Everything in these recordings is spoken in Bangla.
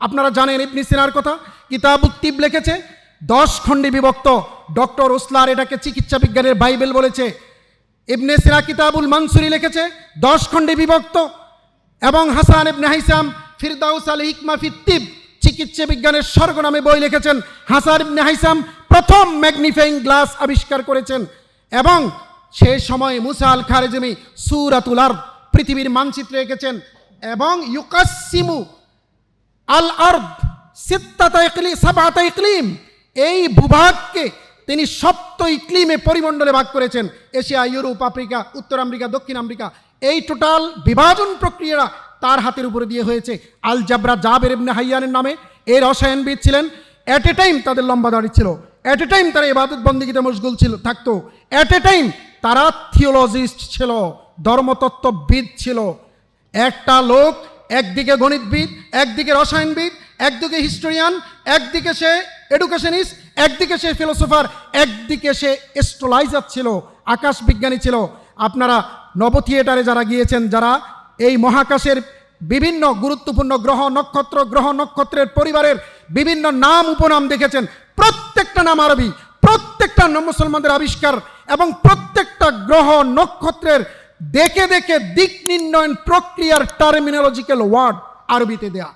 আপনারা জানেন ইবনি সিনার কথা? কিতাব উত্তিব লিখেছে, দশ খণ্ডে বিভক্ত। ডক্টর ওসলার এটাকে চিকিৎসা বিজ্ঞানের বাইবেল বলেছে। ইবনে সিনা কিতাবুল মানসুরি লিখেছে, দশ খণ্ডে বিভক্ত। এবং হাসান ইবনে হাইসাম, ফিরদাউস আল হিকমা ফিত্তিব চিকিৎসা বিজ্ঞানের স্বর্গ নামে বই লিখেছেন। হাসান ইবনে হাইসাম প্রথম ম্যাগনিফাইং গ্লাস আবিষ্কার করেছেন। এবং সেই সময় মুসা আল খারেজমি সুরাতুল আরদ পৃথিবীর মানচিত্রে এঁকেছেন। এবং ইউকাসিমু আল আর্দ সাবাতা ইকলিম এই ভূভাগকে তিনি সপ্ত ইকলিমে পরিমণ্ডলে ভাগ করেছেন। এশিয়া, ইউরোপ, আফ্রিকা, উত্তর আমেরিকা, দক্ষিণ আমেরিকা। এই টোটাল বিভাজন প্রক্রিয়া তার হাতের উপরে দিয়ে হয়েছে। আল জাবরা জাবের ইবনে হাইয়ানের নামে। এই রসায়নবিদ ছিলেন। অ্যাট এ টাইম তাদের লম্বা দাড়ি ছিল। অ্যাট এ টাইম তারা ইবাদত বন্দিগিতে মশগুল ছিল, থাকতো। অ্যাট এ টাইম তারা থিওলজিস্ট ছিল, ধর্মতত্ত্ববিদ ছিল। একটা লোক একদিকে গণিতবিদ, একদিকে রসায়নবিদ, একদিকে হিস্টোরিয়ান, একদিকে সে এডুকেশনিস্ট একদিকে সে ফিলোসোফার একদিকে সে এস্ট্রোলাইজার ছিল আকাশ বিজ্ঞানী ছিল। আপনারা নব থিয়েটারে যারা গিয়েছেন, যারা এই মহাকাশের বিভিন্ন গুরুত্বপূর্ণ গ্রহ, নক্ষত্র, গ্রহ, নক্ষত্রের পরিবারের বিভিন্ন নাম উপনাম দেখেছেন, প্রত্যেকটা নাম আরবি, প্রত্যেকটা মুসলমানদের আবিষ্কার এবং প্রত্যেকটা গ্রহ, নক্ষত্রের দেখে দেখে দিক নির্ণয়ন প্রক্রিয়ার টার্মিনোলজিক্যাল ওয়ার্ড আরবিতে দেয়া।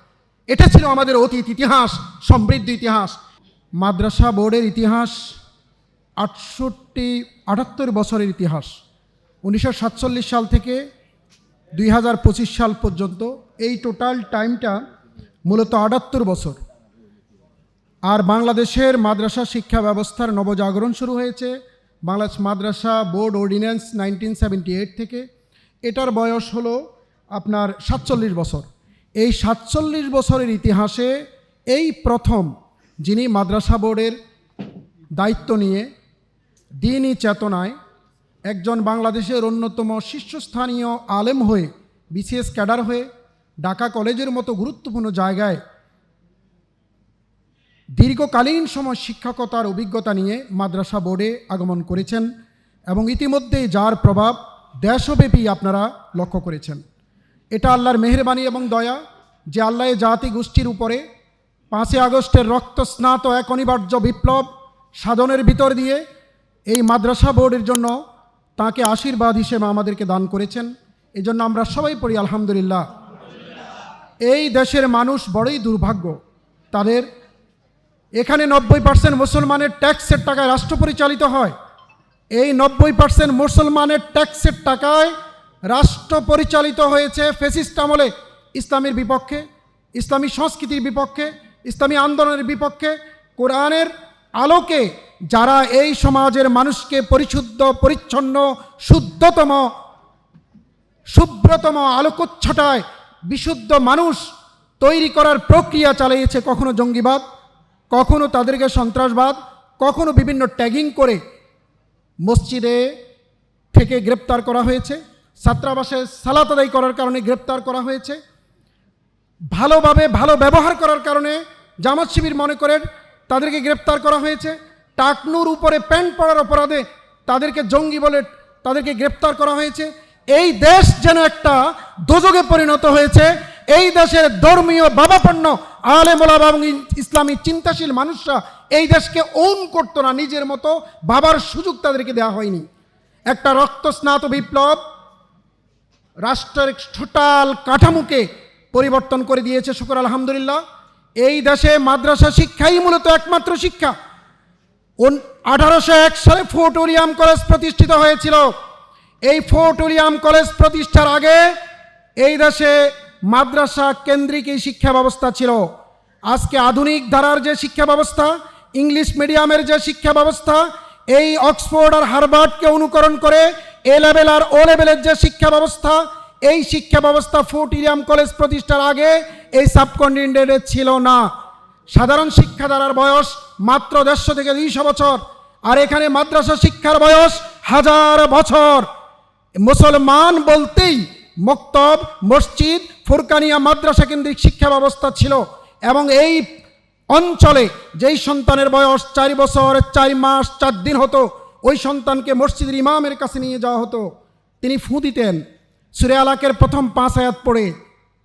এটা ছিল আমাদের অতীত ইতিহাস, সমৃদ্ধ ইতিহাস। মাদ্রাসা বোর্ডের ইতিহাস, আটষট্টি, আটাত্তর বছরের ইতিহাস। উনিশশো সাতচল্লিশ সাল থেকে দুই হাজার পঁচিশ সাল পর্যন্ত এই টোটাল টাইমটা মূলত আটাত্তর বছর। আর বাংলাদেশের মাদ্রাসা শিক্ষা ব্যবস্থার নবজাগরণ শুরু হয়েছে বাংলাদেশ মাদ্রাসা board ordinance nineteen seventy eight থেকে। এটার বয়স হলো আপনার সাতচল্লিশ বছর। এই সাতচল্লিশ বছরের ইতিহাসে এই প্রথম যিনি মাদ্রাসা বোর্ডের দায়িত্ব নিয়ে দিনই চেতনায় একজন বাংলাদেশের অন্যতম শীর্ষস্থানীয় আলেম হয়ে, বিসিএস ক্যাডার হয়ে ঢাকা কলেজের মতো গুরুত্বপূর্ণ জায়গায় দীর্ঘকালীন সময় শিক্ষকতার অভিজ্ঞতা নিয়ে মাদ্রাসা বোর্ডে আগমন করেছেন এবং ইতিমধ্যে যার প্রভাব দেশব্যাপী আপনারা লক্ষ্য করেছেন। এটা আল্লাহর মেহরবানি এবং দয়া যে আল্লাহ জাতি গোষ্ঠীর উপরে পাঁচই আগস্টের রক্তস্নাত এক অনিবার্য বিপ্লব সাধনের ভিতর দিয়ে এই মাদ্রাসা বোর্ডের জন্য তাকে আশীর্বাদ হিসেবে আমাদেরকে দান করেছেন। এই জন্য আমরা সবাই পড়ি আলহামদুলিল্লাহ। এই দেশের মানুষ বড়ই দুর্ভাগ্য। তাদের এখানে নব্বই পার্সেন্ট মুসলমানের ট্যাক্সের টাকায় রাষ্ট্র পরিচালিত হয়। এই নব্বই পার্সেন্ট মুসলমানের ট্যাক্সের টাকায় রাষ্ট্র পরিচালিত হয়েছে ফেসিস্ট আমলে। ইসলামের বিপক্ষে, ইসলামী সংস্কৃতির বিপক্ষে, ইসলামী আন্দোলনের বিপক্ষে, কোরআনের আলোকে যারা এই সমাজের মানুষকে পরিশুদ্ধ, পরিচ্ছন্ন, শুদ্ধতম শুভ্রতম আলোকচ্ছটায় বিশুদ্ধ মানুষ তৈরি করার প্রক্রিয়া চালিয়েছে কখনো জঙ্গিবাদ? কখনো তাদেরকে সন্ত্রাসবাদ, কখনো বিভিন্ন ট্যাগিং করে মসজিদে থেকে গ্রেপ্তার করা হয়েছে, ছাত্রাবাসে সালাত আদায় করার কারণে গ্রেপ্তার করা হয়েছে, ভালোভাবে ভালো ব্যবহার করার কারণে জামাত শিবির মনে করে তাদেরকে গ্রেপ্তার করা হয়েছে, টাকনুর উপরে প্যান্ট পরার অপরাধে তাদেরকে জঙ্গি বলে তাদেরকে গ্রেপ্তার করা হয়েছে, এই দেশ যেন একটা দোজগে পরিণত হয়েছে, এই দেশের ধর্মীয় বাবাপন্ন আলেমোলা এবং ইসলামী চিন্তাশীল মানুষরা এই দেশকে ওন করতো না, নিজের মতো বাবার সুযোগ তাদেরকে দেওয়া হয়নি। একটা রক্তস্নাত বিপ্লব রাষ্ট্রের টোটাল কাঠামোকে পরিবর্তন করে দিয়েছে, শুকর আলহামদুলিল্লাহ। এই দেশে মাদ্রাসা শিক্ষাই মূলত একমাত্র শিক্ষা। আঠারোশো এক সালে ফোর্ট উইলিয়াম কলেজ প্রতিষ্ঠিত হয়েছিল। এই ফোর্ট উইলিয়াম কলেজ প্রতিষ্ঠার আগে এই দেশে মাদ্রাসা কেন্দ্রিক এই শিক্ষা ব্যবস্থা ছিল। আজকে আধুনিক ধারার যে শিক্ষা ব্যবস্থা, ইংলিশ মিডিয়ামের যে শিক্ষা ব্যবস্থা, এই অক্সফোর্ড আর হারবার্ডকে অনুকরণ করে এ লেভেল আর ও লেভেলের যে শিক্ষা ব্যবস্থা, এই শিক্ষা ব্যবস্থা ফোর্ট উইলিয়াম কলেজ প্রতিষ্ঠার আগে এই সাবকন্টিনেন্টে ছিল না। সাধারণ শিক্ষাধারার বয়স মাত্র দেড়শো থেকে দুইশো বছর, আর এখানে মাদ্রাসা শিক্ষার বয়স হাজার বছর। মুসলমান বলতেই মক্তব, মসজিদ, ফুরকানিয়া মাদ্রাসা কেন্দ্রিক শিক্ষা ব্যবস্থা ছিল এবং এই অঞ্চলে যেই সন্তানের বয়স চার বছর, চার মাস, চার দিন হতো, ওই সন্তানকে মসজিদের ইমামের কাছে নিয়ে যাওয়া হতো। তিনি ফু দিতেন। সুরে আলাকের প্রথম পাঁচ আয়াত পড়ে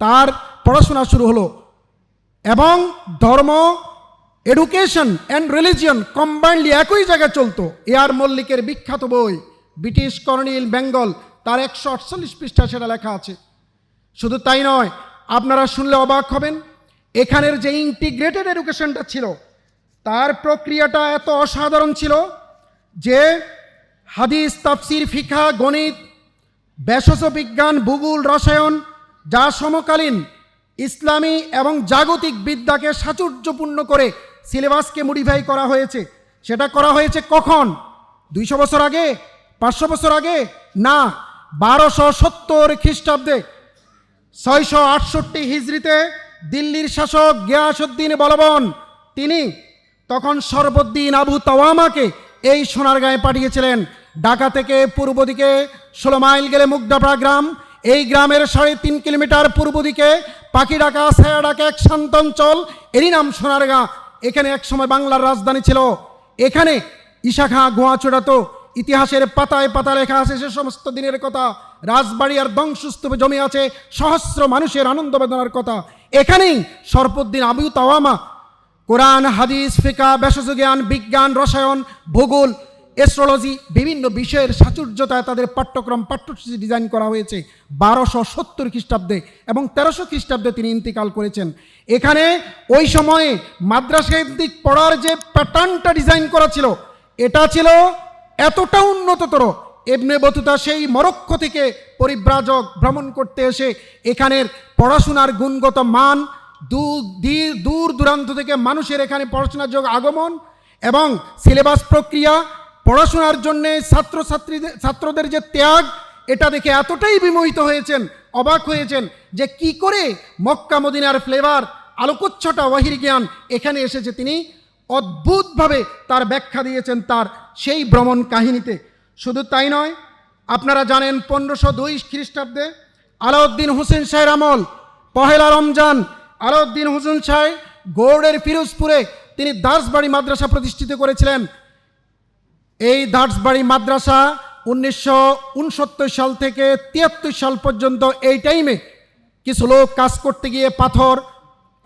তার পড়াশোনা শুরু হলো এবং ধর্ম, এডুকেশন অ্যান্ড রিলিজিয়ন কম্বাইন্ডলি একই জায়গায় চলতো। এয়ার মল্লিকের বিখ্যাত বই, ব্রিটিশ কর্নিল বেঙ্গল তার একশো আটচল্লিশ পৃষ্ঠা সেটা লেখা আছে। শুধু তাই নয়, আপনারা শুনলে অবাক হবেন, এখানের যে ইন্টিগ্রেটেড এডুকেশনটা ছিল, তার প্রক্রিয়াটা এত অসাধারণ ছিল যে হাদিস, তাফসির ফিখা গণিত, ভেষজ বিজ্ঞান, ভূগোল, রসায়ন, যা সমকালীন ইসলামী এবং জাগতিক বিদ্যাকে সাচুর্যপূর্ণ করে সিলেবাসকে মডিফাই করা হয়েছে। সেটা করা হয়েছে কখন? দুইশো বছর আগে? পাঁচশো বছর আগে? না। বারোশো সত্তর খ্রিস্টাব্দে ছয়শো আটষট্টি হিজড়িতে দিল্লির শাসক গিয়াসুদ্দিন বলবন, তিনি তখন সর্বদ্দিন আবু তাওয়ামাকে এই সোনারগাঁয়ে পাঠিয়েছিলেন। ঢাকা থেকে পূর্ব দিকে ষোলো মাইল গেলে মুগদাপাড়া গ্রাম, এই গ্রামের সাড়ে তিন কিলোমিটার পূর্ব দিকে পাখি ডাকা ছায়া ডাকা এক শান্ত অঞ্চল। এরই নাম সোনারগাঁ। এখানে একসময় বাংলার রাজধানী ছিল। এখানে ইশাখা গোয়া চূড়াতো ইতিহাসের পাতায় পাতা লেখা আছে, সে সমস্ত দিনের কথা। রাজবাড়ি আর ধ্বংসস্তূপে জমে আছে সহস্র মানুষের আনন্দ বেদনার কথা। এখানেই সরপদ্দিন আবু তাওয়ামা, কোরআন, হাদিস, ফিকা ভেষজ জ্ঞান বিজ্ঞান, রসায়ন, ভূগোল, এস্ট্রোলজি, বিভিন্ন বিষয়ের সাচুর্যতায় তাদের পাঠ্যক্রম, পাঠ্যসূচি ডিজাইন করা হয়েছে বারোশো সত্তর খ্রিস্টাব্দে এবং তেরোশো খ্রিস্টাব্দে তিনি ইন্তিকাল করেছেন। এখানে ওই সময়ে মাদ্রাসা দিক পড়ার যে প্যাটার্নটা ডিজাইন করা ছিল, এটা ছিল এতটা উন্নততর এমনি বতুতা সেই মরক্কো থেকে পরিব্রাজক ভ্রমণ করতে এসে এখানের পড়াশোনার গুণগত মান দূর দূরান্ত থেকে মানুষের এখানে পড়াশোনার যোগ আগমন এবং সিলেবাস প্রক্রিয়া, পড়াশোনার জন্যে ছাত্রছাত্রীদের, ছাত্রদের যে ত্যাগ, এটা দেখে এতটাই বিমোহিত হয়েছেন, অবাক হয়েছেন যে কি করে মক্কা মদিনার ফ্লেভার আলোকোচ্ছটা ওয়াহির জ্ঞান এখানে এসেছে। তিনি অদ্ভুতভাবে তার ব্যাখ্যা দিয়েছেন তার সেই ভ্রমণ কাহিনীতে। শুধু তাই নয়, আপনারা জানেন পনেরোশো দুই খ্রিস্টাব্দে আলাউদ্দিন হোসেন শাহের আমল, পহেলা রমজান, আলাউদ্দিন হোসেন শাহ গৌড়ের ফিরোজপুরে তিনি দাসবাড়ি মাদ্রাসা প্রতিষ্ঠিত করেছিলেন। এই দাসবাড়ি মাদ্রাসা উনিশশো উনসত্তর সাল থেকে তিয়াত্তর সাল পর্যন্ত এই টাইমে কিছু লোক কাজ করতে গিয়ে পাথর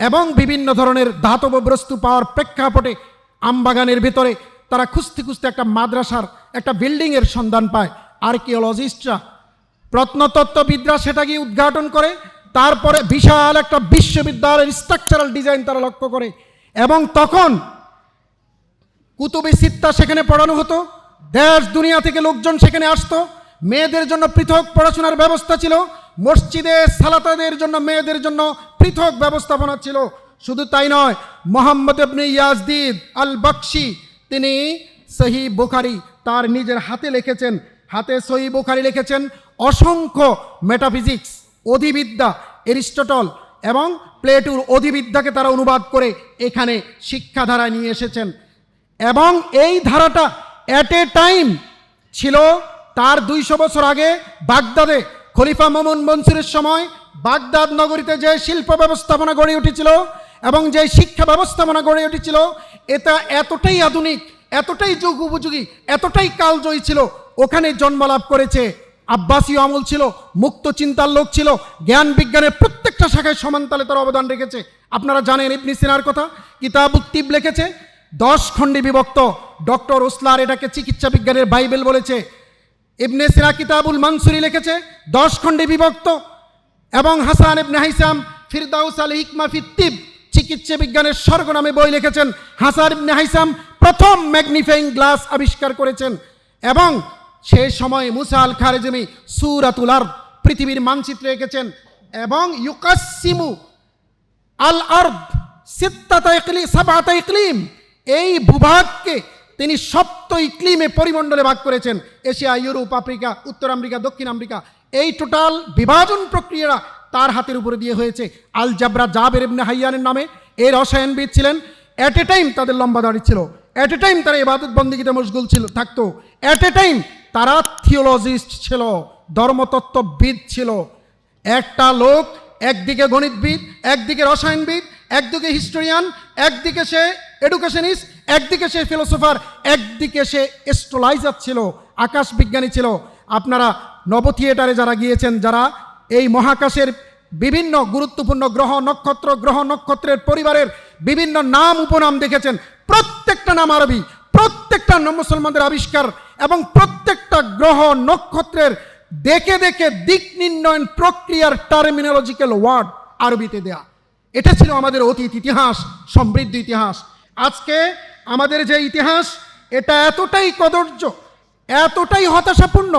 এবং বিভিন্ন ধরনের ধাতব বস্তু পাওয়ার প্রেক্ষাপটে আমবাগানের ভিতরে তারা খুঁজতে খুঁজতে একটা মাদ্রাসার একটা বিল্ডিংয়ের সন্ধান পায়। আর্কিওলজিস্টরা প্রত্নতত্ত্ববিদরা সেটা গিয়ে উদ্ঘাটন করে, তারপরে বিশাল একটা বিশ্ববিদ্যালয়ের স্ট্রাকচারাল ডিজাইন তারা লক্ষ্য করে এবং তখন কুতুবি সিত্তা সেখানে পড়ানো হতো, দেশ, দুনিয়া থেকে লোকজন সেখানে আসতো, মেয়েদের জন্য পৃথক পড়াশোনার ব্যবস্থা ছিল মসজিদে সালাতাদের জন্য, মেয়েদের জন্য পৃথক ব্যবস্থাপনা ছিল। শুধু তাই নয়, মোহাম্মদ ইবনে ইয়াজদিদ আল বকশি তিনি সহি বুখারি তার নিজের হাতে লিখেছেন, হাতে সহি বুখারি লিখেছেন অসংখ্য মেটাফিজিক্স অধিবিদ্যা, এরিস্টটল এবং প্লেটুর অধিবিদ্যাকে তারা অনুবাদ করে এখানে শিক্ষাধারায় নিয়ে এসেছেন। এবং এই ধারাটা অ্যাট এ টাইম ছিল তার দুইশো বছর আগে বাগদাদে খলিফা মামুন মনসুরের সময় বাগদাদ নগরীতে যে শিল্প ব্যবস্থাপনা গড়ে উঠেছিল এবং যে শিক্ষা ব্যবস্থাপনা গড়ে উঠেছিল, এটা এতটাই আধুনিক, এতটাই যুগ উপযোগী, এতটাই কালজয়ী ছিল, ওখানে জন্মলাভ করেছে আব্বাসীয় আমল ছিল, মুক্ত চিন্তার লোক ছিল, জ্ঞান বিজ্ঞানের প্রত্যেকটা শাখায় সমানতালে তার অবদান রেখেছে। আপনারা জানেন ইবনি সিনার কথা কিতাব উত্তিব লিখেছে, দশ খণ্ডে বিভক্ত, ডক্টর ওসলার এটাকে চিকিৎসা বিজ্ঞানের বাইবেল বলেছে ইবনে সিনা কিতাবুল মানসুরি লিখেছে, দশ খণ্ডে বিভক্ত। এবং হাসান ইবনে হাইসাম, ফিরদাউস আল হিকমা ফিত্তিব চিকিৎসা বিজ্ঞানের স্বর্গ নামে বই লিখেছেন। হাসান ইবনে হাইসাম প্রথম ম্যাগনিফাইং গ্লাস আবিষ্কার করেছেন। এবং সেই সময় মুসা আল খারেজমি সুরাতুল আরদ পৃথিবীর মানচিত্রে এঁকেছেন। এবং ইউকাসিমু আল আর্দ সিত্তাতা ইকলি সাবাতা ইকলিম এই ভূভাগকে তিনি সপ্ত ইকলিমে পরিমণ্ডলে ভাগ করেছেন। এশিয়া, ইউরোপ, আফ্রিকা, উত্তর আমেরিকা, দক্ষিণ আমেরিকা। এই টোটাল বিভাজন প্রক্রিয়া তার হাতের উপরে দিয়ে হয়েছে। আল জাবরা জাবের ইবনে হাইয়ানের নামে। এই রসায়নবিদ ছিলেন। অ্যাট এ টাইম তাদের লম্বা দাড়ি ছিল। অ্যাট এ টাইম তারা ইবাদত বন্দিগিতে মশগুল ছিল, থাকতো। অ্যাট এ টাইম তারা থিওলজিস্ট ছিল, ধর্মতত্ত্ববিদ ছিল। একটা লোক, একদিকে গণিতবিদ, একদিকে রসায়নবিদ, একদিকে হিস্টোরিয়ান একদিকে সে এডুকেশনিস্ট একদিকে সে ফিলোসোফার একদিকে সে এস্ট্রোলাইজার ছিল আকাশ বিজ্ঞানী ছিল। আপনারা নব থিয়েটারে যারা গিয়েছেন, যারা এই মহাকাশের বিভিন্ন গুরুত্বপূর্ণ গ্রহ, নক্ষত্র, গ্রহ, নক্ষত্রের পরিবারের বিভিন্ন নাম উপনাম দেখেছেন, প্রত্যেকটা নাম আরবি, প্রত্যেকটা মুসলমানদের আবিষ্কার এবং প্রত্যেকটা গ্রহ, নক্ষত্রের দেখে দেখে দিক নির্ণয়ন প্রক্রিয়ার টার্মিনোলজিক্যাল ওয়ার্ড আরবিতে দেয়া। এটা ছিল আমাদের অতীত ইতিহাস, সমৃদ্ধ ইতিহাস। আজকে আমাদের যে ইতিহাস, এটা এতটাই কদর্য এতটাই হতাশাপূর্ণ।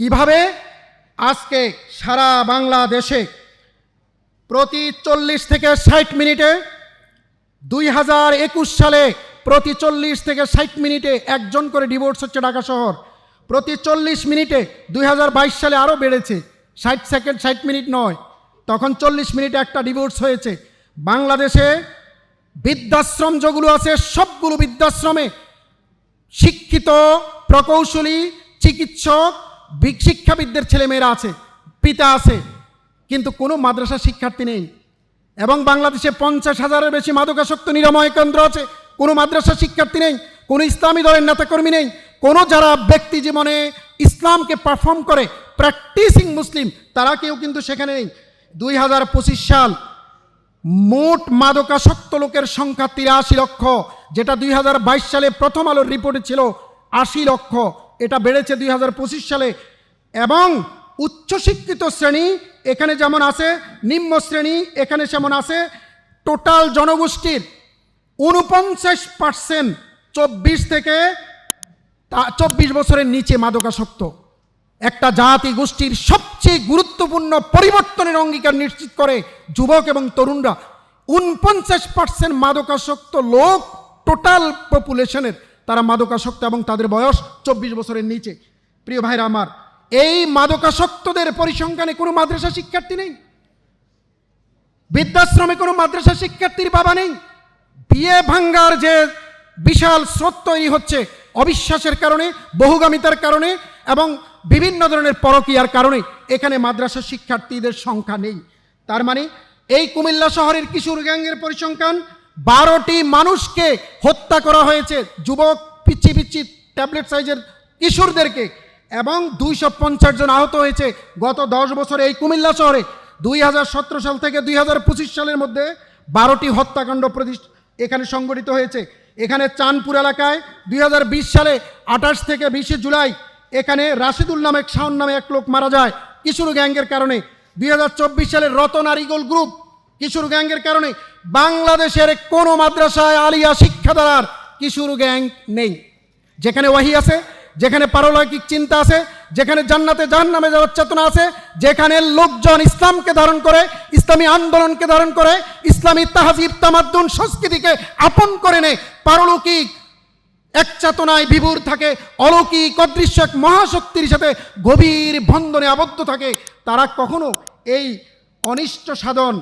কীভাবে? আজকে সারা বাংলাদেশে প্রতি চল্লিশ থেকে ষাট মিনিটে দুই হাজার একুশ সালে প্রতি চল্লিশ থেকে ষাট মিনিটে একজন করে ডিভোর্স হচ্ছে ঢাকা শহর। প্রতি চল্লিশ মিনিটে দুই হাজার বাইশ সালে আরও বেড়েছে, ষাট সেকেন্ড ষাট মিনিট নয়। তখন চল্লিশ মিনিটে একটা ডিভোর্স হয়েছে। বাংলাদেশে বৃদ্ধাশ্রম যেগুলো আছে, সবগুলো বৃদ্ধাশ্রমে শিক্ষিত, প্রকৌশলী, চিকিৎসক শিক্ষাবিদদের ছেলেমেয়েরা আছে, পিতা আছে, কিন্তু কোনো মাদ্রাসা শিক্ষার্থী নেই। এবং বাংলাদেশে পঞ্চাশ হাজারের বেশি মাদকাসক্ত নিরাময় কেন্দ্র আছে, কোনো মাদ্রাসা শিক্ষার্থী নেই, কোনো ইসলামী দলের নেতাকর্মী নেই, কোনো যারা ব্যক্তি জীবনে ইসলামকে পারফর্ম করে প্র্যাকটিসিং মুসলিম তারা কেউ কিন্তু সেখানে নেই। দুই হাজার পঁচিশ সাল মোট মাদকাসক্ত লোকের সংখ্যা তিরাশি লক্ষ, যেটা দুই হাজার বাইশ সালে প্রথম আলোর রিপোর্টে ছিল আশি লক্ষ, এটা বেড়েছে দুই হাজার পঁচিশ সালে। এবং উচ্চশিক্ষিত শ্রেণি, এখানে যেমন আছে, নিম্ন শ্রেণি, এখানে যেমন আছে, টোটাল জনগোষ্ঠীর উনপঞ্চাশ পার্সেন্ট চব্বিশ থেকে চব্বিশ বছরের নিচে মাদকাসক্ত। একটা জাতি গোষ্ঠীর সবচেয়ে গুরুত্বপূর্ণ পরিবর্তনের অঙ্গীকার নিশ্চিত করে যুবক এবং তরুণরা। উনপঞ্চাশ পার্সেন্ট মাদকাসক্ত লোক টোটাল পপুলেশনের তারা মাদকাসক্ত এবং তাদের বয়স চব্বিশ বছরের নিচে। প্রিয় ভাইরা আমার, এই মাদকাসক্তদের পরিসংখ্যানে কোনো মাদ্রাসা শিক্ষার্থী নেই? বৃদ্ধাশ্রমে কোনো মাদ্রাসা শিক্ষার্থীর বাবা নেই? বিয়ে ভাঙ্গার যে বিশাল স্রোত তৈরি হচ্ছে, অবিশ্বাসের কারণে, বহুগামিতার কারণে এবং বিভিন্ন ধরনের পরকীয়ার কারণে এখানে মাদ্রাসা শিক্ষার্থীদের সংখ্যা নেই। তার মানে এই কুমিল্লা শহরের কিশোর গ্যাংয়ের পরিসংখ্যান, বারোটি মানুষকে হত্যা করা হয়েছে যুবক পিচ্ছি পিচ্ছি ট্যাবলেট সাইজের কিশোরদেরকে এবং দুইশো পঞ্চাশ জন আহত হয়েছে গত দশ বছরে এই কুমিল্লা শহরে। দুই হাজার সতেরো সাল থেকে দুই হাজার পঁচিশ সালের মধ্যে বারোটি হত্যাকাণ্ড প্রতিষ্ঠ এখানে সংগঠিত হয়েছে। এখানে চাঁদপুর এলাকায় দুই হাজার বিশ সালে আঠাশ থেকে বিশে জুলাই এখানে রাশিদুল নামে শাওন নামে এক লোক মারা যায় কিশোর গ্যাংয়ের কারণে। দুই চব্বিশ সালের রতন আরিগোল গ্রুপ কিশোর গ্যাংয়ের কারণে বাংলাদেশের কোনো মাদ্রাসায় আলিয়া শিক্ষাধারার কিশোর গ্যাং নেই। যেখানে ওয়াহি আছে, যেখানে পারলৌকিক চিন্তা আছে, যেখানে জান্নাতে জাহান্নামে যাওয়ার চেতনা আছে, যেখানে লোকজন ইসলামকে ধারণ করে, ইসলামী আন্দোলনকে ধারণ করে, ইসলামী তাহাজিব তামাদ্দুন সংস্কৃতিকে আপন করে নেয়। পারলৌকিক এক চেতনায় বিভুর থাকে, অলৌকিক অদৃশ্য এক মহাশক্তির সাথে গভীর বন্ধনে আবদ্ধ থাকে। তারা কখনো এই অনিষ্ট সাধন,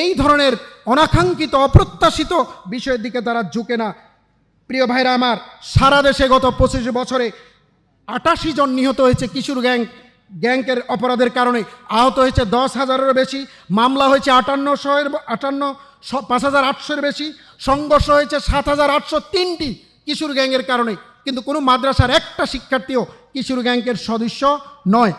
এই ধরনের অনাকাঙ্ক্ষিত, অপ্রত্যাশিত বিষয়ের দিকে তারা ঝুঁকে না। প্রিয় ভাইরা আমার, সারা দেশে গত পঁচিশ বছরে আটাশি জন নিহত হয়েছে কিশোর গ্যাং, গ্যাংকের অপরাধের কারণে। আহত হয়েছে দশ হাজারেরও বেশি, মামলা হয়েছে আটান্নশোয়ের আটান্ন পাঁচ হাজার আটশোর বেশি, সংঘর্ষ হয়েছে সাত হাজার আটশো তিনটি। কিশোর গ্যাংয়ের কারণে। কিন্তু কোনো মাদ্রাসার একটা শিক্ষার্থীও কিশোর গ্যাংকের সদস্য নয়।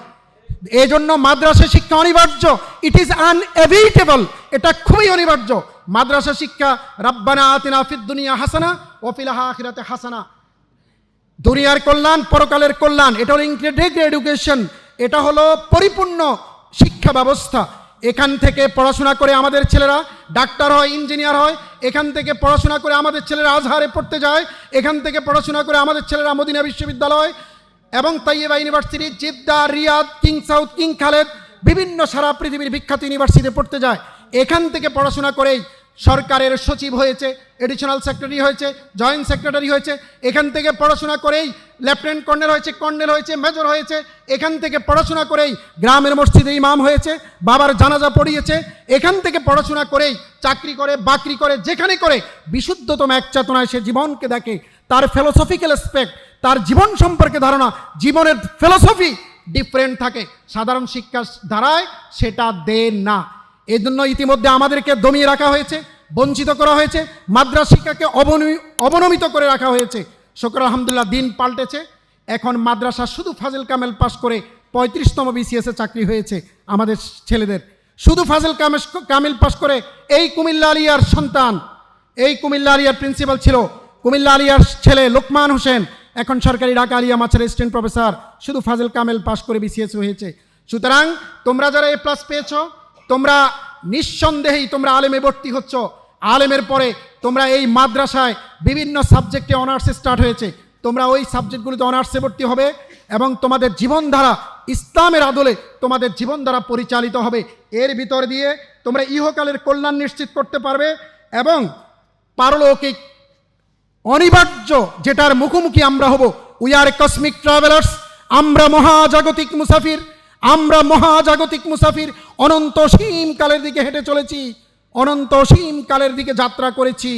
এই জন্য মাদ্রাসা শিক্ষা অনিবার্য। ইট ইজ আনএভিটেবল এটা খুবই অনিবার্য। মাদ্রাসা শিক্ষা, রাব্বানা আতিনা দুনিয়া হাসানা ও ফিলাহা আখিরাতে হাসানা। দুনিয়ার কল্যাণ, পরকালের কল্যাণ, এটা হলো ইন্টিগ্রেটেড এডুকেশন এটা হলো পরিপূর্ণ শিক্ষা ব্যবস্থা। এখান থেকে পড়াশোনা করে আমাদের ছেলেরা ডাক্তার হয়, ইঞ্জিনিয়ার হয় এখান থেকে পড়াশোনা করে আমাদের ছেলেরা আজহারে পড়তে যায়, এখান থেকে পড়াশোনা করে আমাদের ছেলেরা মদিনা বিশ্ববিদ্যালয় এবং Taibah university, Jeddah, Riyadh, King Saud, King Khalid, বিভিন্ন সারা পৃথিবীর বিখ্যাত ইউনিভার্সিটিতে পড়তে যায়। এখান থেকে পড়াশোনা করেই সরকারের সচিব হয়েছে এডিশনাল সেক্রেটারি হয়েছে জয়েন্ট সেক্রেটারি হয়েছে, এখান থেকে পড়াশোনা করেই লেফটেন্যান্ট কর্নেল হয়েছে কর্নেল হয়েছে মেজর হয়েছে, এখান থেকে পড়াশোনা করেই গ্রামের মসজিদে ইমাম হয়েছে, বাবার জানাজা পড়িয়েছে, এখান থেকে পড়াশোনা করেই চাকরি করে, বাকরি করে, যেখানে করে বিশুদ্ধতম এক চেতনায় সে জীবনকে দেখে। তার ফিলোসফিক্যাল স্পেক্ট তার জীবন সম্পর্কে ধারণা, জীবনের ফিলোসফি ডিফারেন্ট থাকে। সাধারণ শিক্ষার ধারায় সেটা দেন না। এই জন্য ইতিমধ্যে আমাদেরকে দমিয়ে রাখা হয়েছে, বঞ্চিত করা হয়েছে মাদ্রাস শিক্ষাকে অবনমি- অবনমিত করে রাখা হয়েছে। শকর আলহামদুলিল্লাহ দিন পাল্টেছে। এখন মাদ্রাসা শুধু ফাজেল কামেল পাস করে পঁয়ত্রিশতম বিসিএসে চাকরি হয়েছে আমাদের ছেলেদের। শুধু ফাজেল কামেশ, কামিল পাশ করে এই কুমিল্লা আলিয়ার সন্তান, এই কুমিল্লা আলিয়ার প্রিন্সিপাল ছিল। কুমিল্লা আলিয়ার ছেলে লোকমান হোসেন, এখন সরকারি ঢাকা আলিয়া মাছের অ্যাসিস্ট্যান্ট প্রফেসর শুধু ফাজেল কামেল পাশ করে বিসিএস হয়েছে। সুতরাং তোমরা যারা এ প্লাস পেয়েছ তোমরা নিঃসন্দেহেই তোমরা আলেমে ভর্তি হচ্ছ। আলেমের পরে তোমরা এই মাদ্রাসায় বিভিন্ন সাবজেক্টে অনার্সে স্টার্ট হয়েছে। তোমরা ওই সাবজেক্টগুলিতে অনার্সে ভর্তি হবে এবং তোমাদের জীবনধারা ইসলামের আদলে তোমাদের জীবনধারা পরিচালিত হবে। এর ভিতর দিয়ে তোমরা ইহকালের কল্যাণ নিশ্চিত করতে পারবে এবং পারলৌকিক অনিবার্য যেটার মুখোমুখি আমরা হব উই আর কসমিক ট্রাভেলার্স আমরা মহাজাগতিক মুসাফির আমরা মহাজাগতিক মুসাফির, অনন্ত কালের দিকে হেঁটে চলেছি, অনন্ত কালের দিকে যাত্রা করেছি।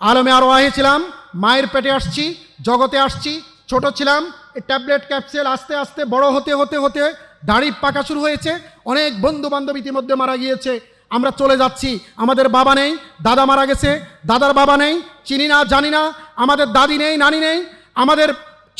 আলমে আরও ছিলাম, মায়ের পেটে আসছি, জগতে আসছি, ছোট ছিলাম ট্যাবলেট ক্যাপসুল আস্তে আস্তে বড় হতে হতে হতে দাড়ি পাকা শুরু হয়েছে, অনেক বন্ধু বান্ধব ইতিমধ্যে মারা গিয়েছে, আমরা চলে যাচ্ছি, আমাদের বাবা নেই, দাদা মারা গেছে, দাদার বাবা নেই, চিনি না, জানি না, আমাদের দাদি নেই, নানি নেই, আমাদের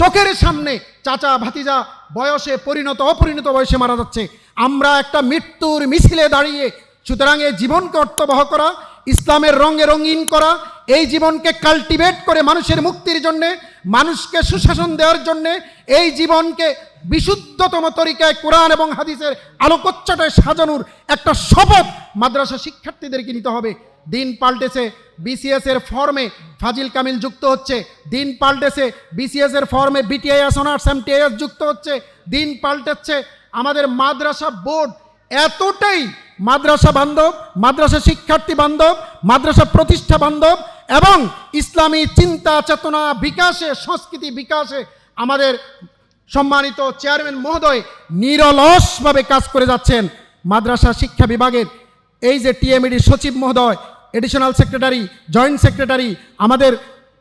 চোখের সামনে চাচা, ভাতিজা বয়সে পরিণত, অপরিণত বয়সে মারা যাচ্ছে। আমরা একটা মৃত্যুর মিছিলে দাঁড়িয়ে সুতরাং এই জীবনকে অর্থবহ করা, ইসলামের রঙে রঙিন করা, এই জীবনকে কাল্টিভেট করে মানুষের মুক্তির জন্যে, মানুষকে সুশাসন দেওয়ার জন্যে, এই জীবনকে বিশুদ্ধতম তরিকায় কোরআন এবং হাদিসের আলোকচ্ছটায় সাজানোর একটা শপথ মাদ্রাসা শিক্ষার্থীদেরকে নিতে হবে। দিন পাল্টেছে বিসিএস এর ফর্মে ফাজিল কামিল যুক্ত হচ্ছে, দিন পাল্টেছে বিসিএস এর ফর্মে বিটিআইএস অনার্স এমটিআইএস যুক্ত হচ্ছে, দিন পাল্টেছে, আমাদের মাদ্রাসা বোর্ড এতটাই মাদ্রাসা বান্ধব, মাদ্রাসা শিক্ষার্থী বান্ধব, মাদ্রাসা প্রতিষ্ঠা বান্ধব এবং ইসলামী চিন্তা চেতনা বিকাশে, সংস্কৃতি বিকাশে আমাদের সম্মানিত চেয়ারম্যান মহোদয় নিরলসভাবে কাজ করে যাচ্ছেন মাদ্রাসা শিক্ষা বিভাগের এই যে টিএমইডি সচিব মহোদয় এডিশনাল সেক্রেটারি জয়েন্ট সেক্রেটারি আমাদের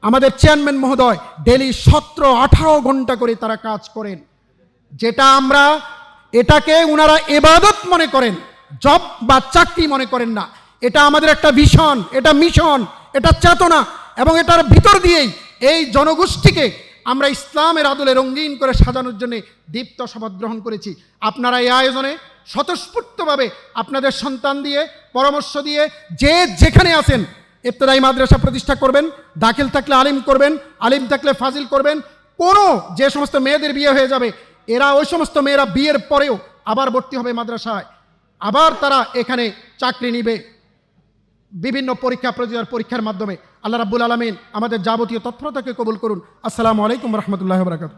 আমাদের চেয়ারম্যান মহোদয় ডেলি সতেরো, আঠারো ঘণ্টা করে তারা কাজ করেন। যেটা আমরা, এটাকে উনারা এবাদত মনে করেন, জব বা চাকরি মনে করেন না। এটা আমাদের একটা ভীষণ, এটা মিশন, এটা চেতনা, এবং এটার ভিতর দিয়েই এই জনগোষ্ঠীকে আমরা ইসলামের আদলে রঙিন করে সাজানোর জন্য দীপ্ত শপথ গ্রহণ করেছি। আপনারা এই আয়োজনে স্বতঃস্ফূর্তভাবে আপনাদের সন্তান দিয়ে, পরামর্শ দিয়ে যে যেখানে আছেন ইফতেদায়ী মাদ্রাসা প্রতিষ্ঠা করবেন, দাখিল থাকলে আলিম করবেন, আলিম থাকলে ফাজিল করবেন, কোনো যে সমস্ত মেয়েদের বিয়ে হয়ে যাবে, এরা ওই সমস্ত মেয়েরা বিয়ের পরেও আবার ভর্তি হবে মাদ্রাসায়। আবার তারা এখানে চাকরি নিবে। বিভিন্ন পরীক্ষা, প্রতিযোগিতার পরীক্ষার মাধ্যমে। আল্লাহ রাব্বুল আলমিন আমাদের যাবতীয় তৎপরতাকে কবুল করুন। আসসালামু আলাইকুম রহমতুল্লাহ বরাকাত